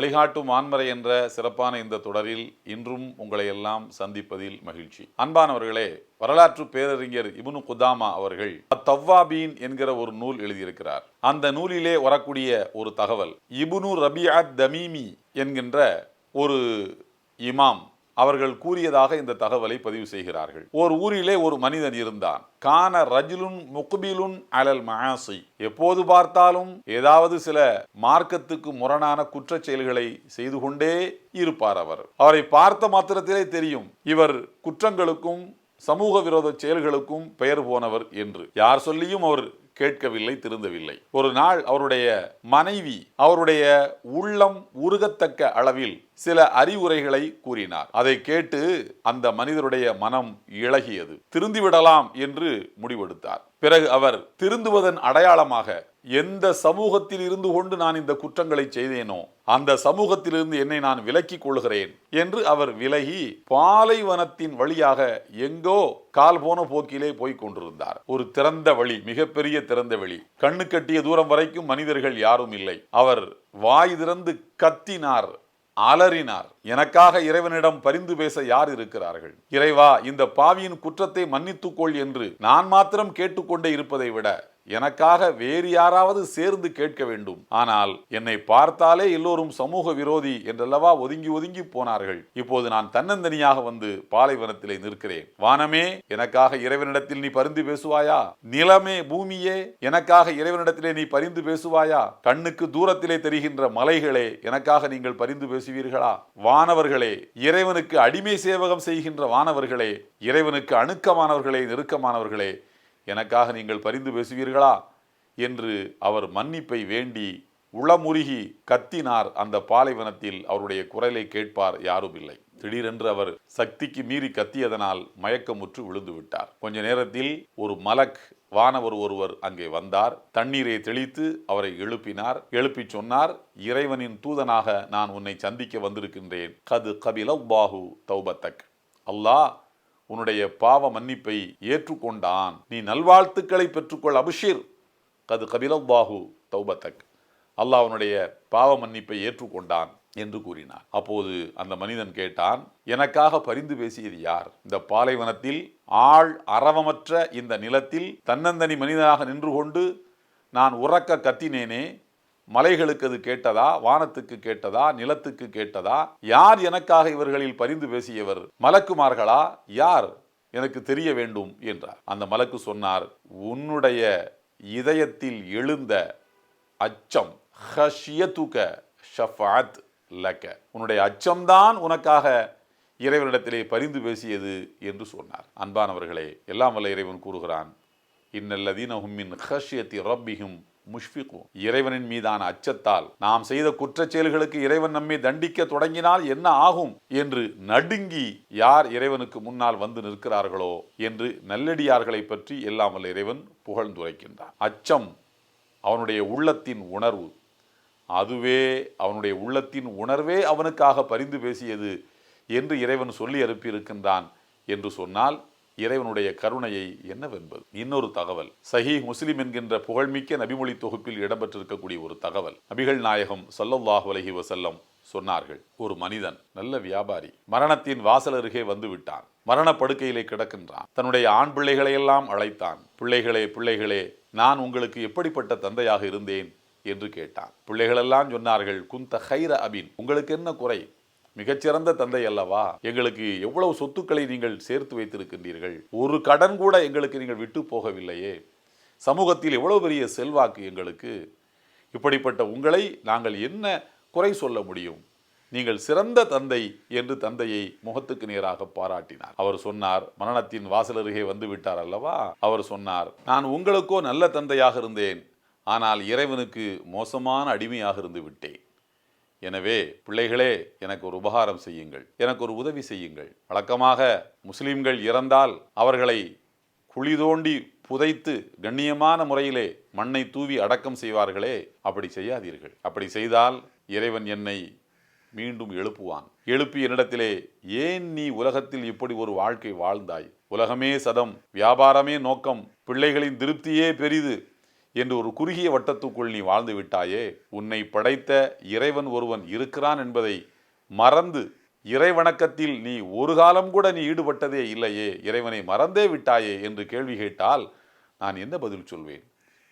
வழிகாட்டும் ஆன்மறை என்ற சிறப்பான இந்த தொடரில் இன்றும் உங்களை எல்லாம் சந்திப்பதில் மகிழ்ச்சி. அன்பானவர்களே வரலாற்று பேரறிஞர் இபுனு குதாமா அவர்கள் தவ்வாபீன் என்கிற ஒரு நூல் எழுதியிருக்கிறார். அந்த நூலிலே வரக்கூடிய ஒரு தகவல் இபுனு ரபியாத் தமீமி என்கின்ற ஒரு இமாம் அவர்கள் கூறியதாக இந்த தகவலை பதிவு செய்கிறார்கள். ஒரு ஊரிலே ஒரு மனிதன் இருந்தான். கான ரஜிலுன் முக்பிலுன் அலல் மகாசி எப்போது பார்த்தாலும் ஏதாவது சில மார்க்கத்துக்கு முரணான குற்ற செயல்களை செய்து கொண்டே இருப்பார் அவர். அவரை பார்த்த மாத்திரத்திலே தெரியும் இவர் குற்றங்களுக்கும் சமூக விரோத செயல்களுக்கும் பெயர் போனவர் என்று. யார் சொல்லியும் அவர் கேட்கவில்லை திருந்தவில்லை. ஒரு நாள் அவருடைய மனைவி அவருடைய உள்ளம் உருகத்தக்க அளவில் சில அறிவுரைகளை கூறினார். அதை கேட்டு அந்த மனிதருடைய மனம் இழகியது. திருந்திவிடலாம் என்று முடிவெடுத்தார். பிறகு அவர் திருந்துவதன் அடையாளமாக எந்த சமூகத்தில் இருந்து கொண்டு நான் இந்த குற்றங்களை செய்தேனோ அந்த சமூகத்திலிருந்து என்னை நான் விலக்கிக் கொள்கிறேன் என்று அவர் விலகி பாலைவனத்தின் வழியாக எங்கோ கால் போன போக்கிலே போய் கொண்டிருந்தார். ஒரு திறந்த வழி மிகப்பெரிய திறந்த வழி. கண்ணு கட்டிய தூரம் வரைக்கும் மனிதர்கள் யாரும் இல்லை. அவர் வாய் திறந்து கத்தினார். அலறினார். எனக்காக இறைவனிடம் பரிந்து பேச யார் இருக்கிறார்கள்? இறைவா இந்த பாவியின் குற்றத்தை மன்னித்துக்கொள் என்று நான் மாத்திரம் கேட்டுக்கொண்டே இருப்பதை விட எனக்காக வேறு யாராவது சேர்ந்து கேட்க வேண்டும். ஆனால் என்னை பார்த்தாலே எல்லோரும் சமூக விரோதி என்றல்லவா ஒதுங்கி ஒதுங்கி போனார்கள். இப்போது நான் தன்னந்தனியாக வந்து பாலைவனத்திலே நிற்கிறேன். வானமே எனக்காக இறைவனிடத்தில் நீ பரிந்து பேசுவாயா? நிலமே பூமியே எனக்காக இறைவனிடத்திலே நீ பரிந்து பேசுவாயா? கண்ணுக்கு தூரத்திலே தெரிகின்ற மலைகளே எனக்காக நீங்கள் பரிந்து பேசுவீர்களா? வானவர்களே இறைவனுக்கு அடிமை சேவகம் செய்கின்ற வானவர்களே இறைவனுக்கு அணுக்கமானவர்களே நெருக்கமானவர்களே எனக்காக நீங்கள் பரிந்து பேசுவீர்களா? என்று அவர் மன்னிப்பை வேண்டி உளமுருகி கத்தினார் அந்த பாலைவனத்தில் அவருடைய குரலை கேட்பார் யாரும் இல்லை திடீரென்று அவர் சக்திக்கு மீறி கத்தியதனால் மயக்கமுற்று விழுந்து விட்டார். கொஞ்ச நேரத்தில் ஒரு மலக் வானவர் ஒருவர் அங்கே வந்தார். தண்ணீரை தெளித்து அவரை எழுப்பினார். எழுப்பி சொன்னார் இறைவனின் தூதனாக நான் உன்னை சந்திக்க வந்திருக்கின்றேன். கது கபிலவ் பாஹு தௌபத்தக். அல்லாஹ் உன்னுடைய பாவ மன்னிப்பை ஏற்றுக்கொண்டான். நீ நல்வாழ்த்துக்களை பெற்றுக்கொள் அபிஷீர். கது கபிலல்லாஹு தௌபத்தக். அல்லாஹ் அவனுடைய பாவ மன்னிப்பை ஏற்றுக்கொண்டான் என்று கூறினார் அப்போது அந்த மனிதன் கேட்டான் எனக்காக பரிந்து பேசியது யார்? இந்த பாலைவனத்தில் ஆள் அரவமற்ற இந்த நிலத்தில் தன்னந்தனி மனிதனாக நின்று கொண்டு நான் உறக்க கத்தினேனே. மலைகளுக்கு அது கேட்டதா? வானத்துக்கு கேட்டதா? நிலத்துக்கு கேட்டதா? யார் எனக்காக இவர்களில் பரிந்து பேசியவர்? மலக்குமார்களா? யார்? எனக்கு தெரிய வேண்டும் என்றார். அந்த மலக்கு சொன்னார் உன்னுடைய இதயத்தில் எழுந்த அச்சம் ஹஷியத்துக ஷஃபாத் லக்க உன்னுடைய அச்சம்தான் உனக்காக இறைவனிடத்திலே பரிந்து பேசியது என்று சொன்னார். அன்பானவர்களே எல்லாம் வல்ல இறைவன் கூறுகிறான் இன்னல்லதீன ஹும்மின் ஹஷியத்தி ரப்பிஹும் முஷ்பிகோ இறைவனின் மீதான அச்சத்தால் நாம் செய்த குற்றச்செயல்களுக்கு இறைவன் நம்மை தண்டிக்க தொடங்கினால் என்ன ஆகும் என்று நடுங்கி யார் இறைவனுக்கு முன்னால் வந்து நிற்கிறார்களோ என்று நல்லடியார்களை பற்றி எல்லாம் வல்ல இறைவன் புகழ்ந்துரைக்கின்றார் அச்சம் அவனுடைய உள்ளத்தின் உணர்வு. அதுவே அவனுடைய உள்ளத்தின் உணர்வே அவனுக்காக பரிந்து பேசியது என்று இறைவன் சொல்லி அனுப்பியிருக்கின்றான் என்று சொன்னால் இறைவனுடைய கருணையை என்னவென்பது? இன்னொரு தகவல். சஹி முஸ்லிம் என்கின்ற புகழ்மிக்க நபிமொழி தொகுப்பில் இடம்பெற்றிருக்கக்கூடிய ஒரு தகவல். நபிகள் நாயகம் ஸல்லல்லாஹு அலைஹி வசல்லம் சொன்னார்கள் ஒரு மனிதன் நல்ல வியாபாரி மரணத்தின் வாசல் அருகே வந்து விட்டான். மரண படுக்கையிலே கிடக்கின்றான். தன்னுடைய ஆண் பிள்ளைகளையெல்லாம் அழைத்தான். பிள்ளைகளே பிள்ளைகளே நான் உங்களுக்கு எப்படிப்பட்ட தந்தையாக இருந்தேன்? என்று கேட்டான். பிள்ளைகளெல்லாம் சொன்னார்கள் குந்த ஹைர அபின் உங்களுக்கு என்ன குறை? மிகச்சிறந்த தந்தை அல்லவா? எங்களுக்கு எவ்வளவு சொத்துக்களை நீங்கள் சேர்த்து வைத்திருக்கின்றீர்கள்? ஒரு கடன் கூட எங்களுக்கு நீங்கள் விட்டு போகவில்லையே. சமூகத்தில் எவ்வளவு பெரிய செல்வாக்கு எங்களுக்கு? இப்படிப்பட்ட உங்களை நாங்கள் என்ன குறை சொல்ல முடியும்? நீங்கள் சிறந்த தந்தை என்று தந்தையை முகத்துக்கு நேராக பாராட்டினார். அவர் சொன்னார் மரணத்தின் வாசல் அருகே வந்து விட்டார் அல்லவா? அவர் சொன்னார் நான் உங்களுக்கோ நல்ல தந்தையாக இருந்தேன். ஆனால் இறைவனுக்கு மோசமான அடிமையாக இருந்து விட்டேன். எனவே பிள்ளைகளே எனக்கு ஒரு உபகாரம் செய்யுங்கள். எனக்கு ஒரு உதவி செய்யுங்கள். வழக்கமாக முஸ்லிம்கள் இறந்தால் அவர்களை குழி தோண்டி புதைத்து கண்ணியமான முறையிலே மண்ணை தூவி அடக்கம் செய்வார்களே அப்படி செய்யாதீர்கள். அப்படி செய்தால் இறைவன் என்னை மீண்டும் எழுப்புவான். எழுப்பி என்னிடத்திலே ஏன் நீ உலகத்தில் இப்படி ஒரு வாழ்க்கை வாழ்ந்தாய்? உலகமே சதம் வியாபாரமே நோக்கம் பிள்ளைகளின் திருப்தியே பெரிது என்று ஒரு குறுகிய வட்டத்துக்குள் நீ வாழ்ந்து விட்டாயே உன்னை படைத்த இறைவன் ஒருவன் இருக்கிறான் என்பதை மறந்து இறைவணக்கத்தில் நீ ஒரு காலம் கூட நீ ஈடுபட்டதே இல்லையே இறைவனை மறந்தே விட்டாயே என்று கேள்வி கேட்டால் நான் என்ன பதில் சொல்வேன்?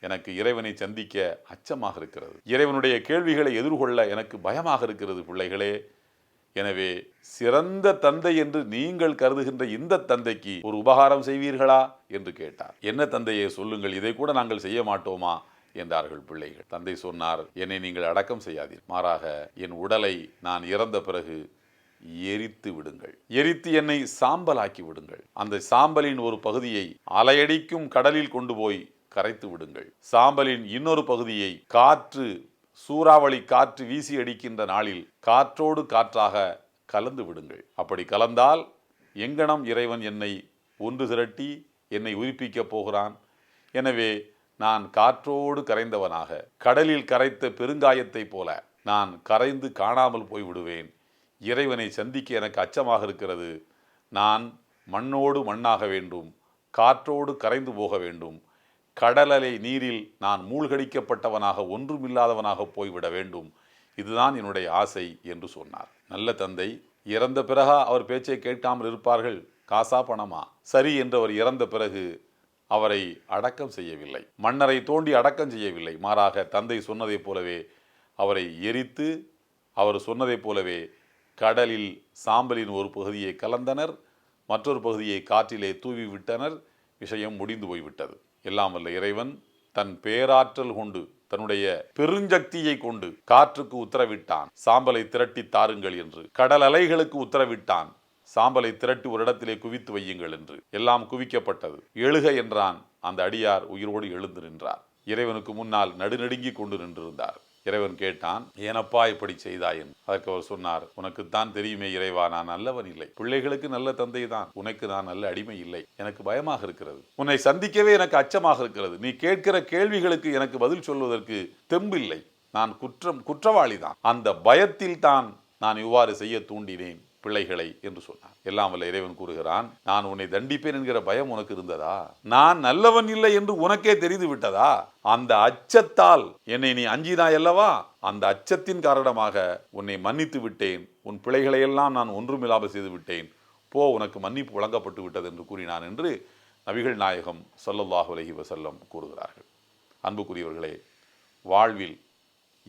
எனக்கு இறைவனை சந்திக்க அச்சமாக இருக்கிறது. இறைவனுடைய கேள்விகளை எதிர்கொள்ள எனக்கு பயமாக இருக்கிறது பிள்ளைகளே. எனவே சிறந்த தந்தை என்று நீங்கள் கருதுகின்ற இந்த தந்தைக்கு ஒரு உபகாரம் செய்வீர்களா என்று கேட்டார். என்ன தந்தையை சொல்லுங்கள் இதை கூட நாங்கள் செய்ய மாட்டோமா? என்றார்கள் பிள்ளைகள். தந்தை சொன்னார் என்னை நீங்கள் அடக்கம் செய்யாதீர். மாறாக என் உடலை நான் இறந்த பிறகு எரித்து விடுங்கள். எரித்து என்னை சாம்பலாக்கி விடுங்கள். அந்த சாம்பலின் ஒரு பகுதியை அலையடிக்கும் கடலில் கொண்டு போய் கரைத்து விடுங்கள். சாம்பலின் இன்னொரு பகுதியை காற்று சூறாவளி காற்று வீசி அடிக்கின்ற நாளில் காற்றோடு காற்றாக கலந்து விடுங்கள். அப்படி கலந்தால் எங்கனம் இறைவன் என்னை ஒன்று திரட்டி என்னை உயிர்ப்பிக்கப் போகிறான். எனவே நான் காற்றோடு கரைந்தவனாக கடலில் கரைத்த பெருங்காயத்தைப் போல நான் கரைந்து காணாமல் போய் விடுவேன் இறைவனை சந்திக்க எனக்கு அச்சமாக இருக்கிறது. நான் மண்ணோடு மண்ணாக வேண்டும். காற்றோடு கரைந்து போக வேண்டும். கடலலை நீரில் நான் மூழ்கடிக்கப்பட்டவனாக ஒன்றுமில்லாதவனாக போய்விட வேண்டும். இதுதான் என்னுடைய ஆசை என்று சொன்னார். நல்ல தந்தை இறந்த பிறகா அவர் பேச்சை கேட்காமல் இருப்பார்கள்? காசா பணமா? சரி என்று அவர் இறந்த பிறகு அவரை அடக்கம் செய்யவில்லை. மன்னரை தோண்டி அடக்கம் செய்யவில்லை. மாறாக தந்தை சொன்னதைப் போலவே அவரை எரித்து அவர் சொன்னதைப் போலவே கடலில் சாம்பலின் ஒரு பகுதியை கலந்தனர் மற்றொரு பகுதியை காற்றிலே தூவி விட்டனர். விஷயம் முடிந்து போய்விட்டது. எல்லாம் வல்ல இறைவன் தன் பேராற்றல் கொண்டு தன்னுடைய பெருஞ்சக்தியை கொண்டு காற்றுக்கு உத்தரவிட்டான். சாம்பலை திரட்டி தாருங்கள் என்று கடல் அலைகளுக்கு உத்தரவிட்டான். சாம்பலை திரட்டி ஒரு இடத்திலே குவித்து வையுங்கள் என்று. எல்லாம் குவிக்கப்பட்டது. எழுக என்றான். அந்த அடியார் உயிரோடு எழுந்து நின்றார். இறைவனுக்கு முன்னால் நடுநடுங்கி கொண்டு நின்றிருந்தார். இறைவன் கேட்டான் ஏனப்பா இப்படி செய்தாய்? என்று. அதற்கு அவர் சொன்னார் உனக்குத்தான் தெரியுமே இறைவா நான் நல்லவன் இல்லை. பிள்ளைகளுக்கு நல்ல தந்தை தான். உனக்கு நான் நல்ல அடிமை இல்லை. எனக்கு பயமாக இருக்கிறது. உன்னை சந்திக்கவே எனக்கு அச்சமாக இருக்கிறது. நீ கேட்கிற கேள்விகளுக்கு எனக்கு பதில் சொல்வதற்கு தெம்பில்லை. நான் குற்றம் குற்றவாளி தான். அந்த பயத்தில் தான் நான் இவ்வாறு செய்ய தூண்டினேன். பிள்ளைகளை என்று சொன்னார். எல்லாம் வல்ல இறைவன் கூறுகிறான் நான் உன்னை தண்டிப்பேன் என்கிற பயம் உனக்கு இருந்ததா? நான் நல்லவன் இல்லை என்று உனக்கே தெரிந்து விட்டதா? அந்த அச்சத்தால் என்னை நீ அஞ்சினாய் அல்லவா? அந்த அச்சத்தின் காரணமாக உன்னை மன்னித்து விட்டேன். உன் பிள்ளைகளையெல்லாம் எல்லாம் நான் ஒன்றுமில்லாமல் செய்து விட்டேன். போ உனக்கு மன்னிப்பு வழங்கப்பட்டு விட்டது என்று கூறினான் என்று நபிகள் நாயகம் ஸல்லல்லாஹு அலஹி வசல்லம் கூறுகிறார்கள். அன்புக்குரியவர்களே வாழ்வில்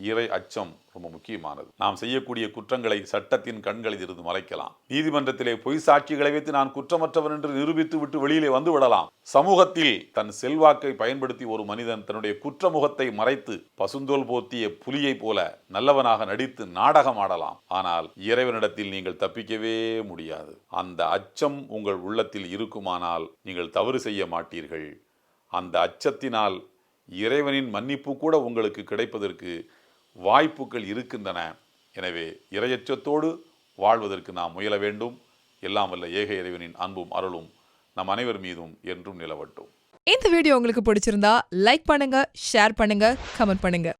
இறை அச்சம் ரொம்ப முக்கியமானது. நாம் செய்யக்கூடிய குற்றங்களை சட்டத்தின் கண்களில் இருந்து மறைக்கலாம். நீதிமன்றத்திலே பொய் சாட்சிகளை வைத்து நான் குற்றமற்றவன் என்று நிரூபித்து விட்டு வெளியிலே வந்து விடலாம். சமூகத்தில் தன் செல்வாக்கை பயன்படுத்தி ஒரு மனிதன் தன்னுடைய குற்றமுகத்தை மறைத்து பசுந்தோல் போத்திய புலியைப் போல நல்லவனாக நடித்து நாடகம் ஆடலாம். ஆனால் இறைவனிடத்தில் நீங்கள் தப்பிக்கவே முடியாது. அந்த அச்சம் உங்கள் உள்ளத்தில் இருக்குமானால் நீங்கள் தவறு செய்ய மாட்டீர்கள். அந்த அச்சத்தினால் இறைவனின் மன்னிப்பு கூட உங்களுக்கு கிடைப்பதற்கு வாய்ப்புகள் இருக்கின்றன. எனவே இரையச்சத்தோடு வாழ்வதற்கு நாம் முயல வேண்டும். எல்லாம் வல்ல ஏக இறைவனின் அன்பும் அருளும் நம் அனைவர் மீதும் என்றும் நிலவட்டும். இந்த வீடியோ உங்களுக்கு பிடிச்சிருந்தா லைக் பண்ணுங்க ஷேர் பண்ணுங்க கமெண்ட் பண்ணுங்க.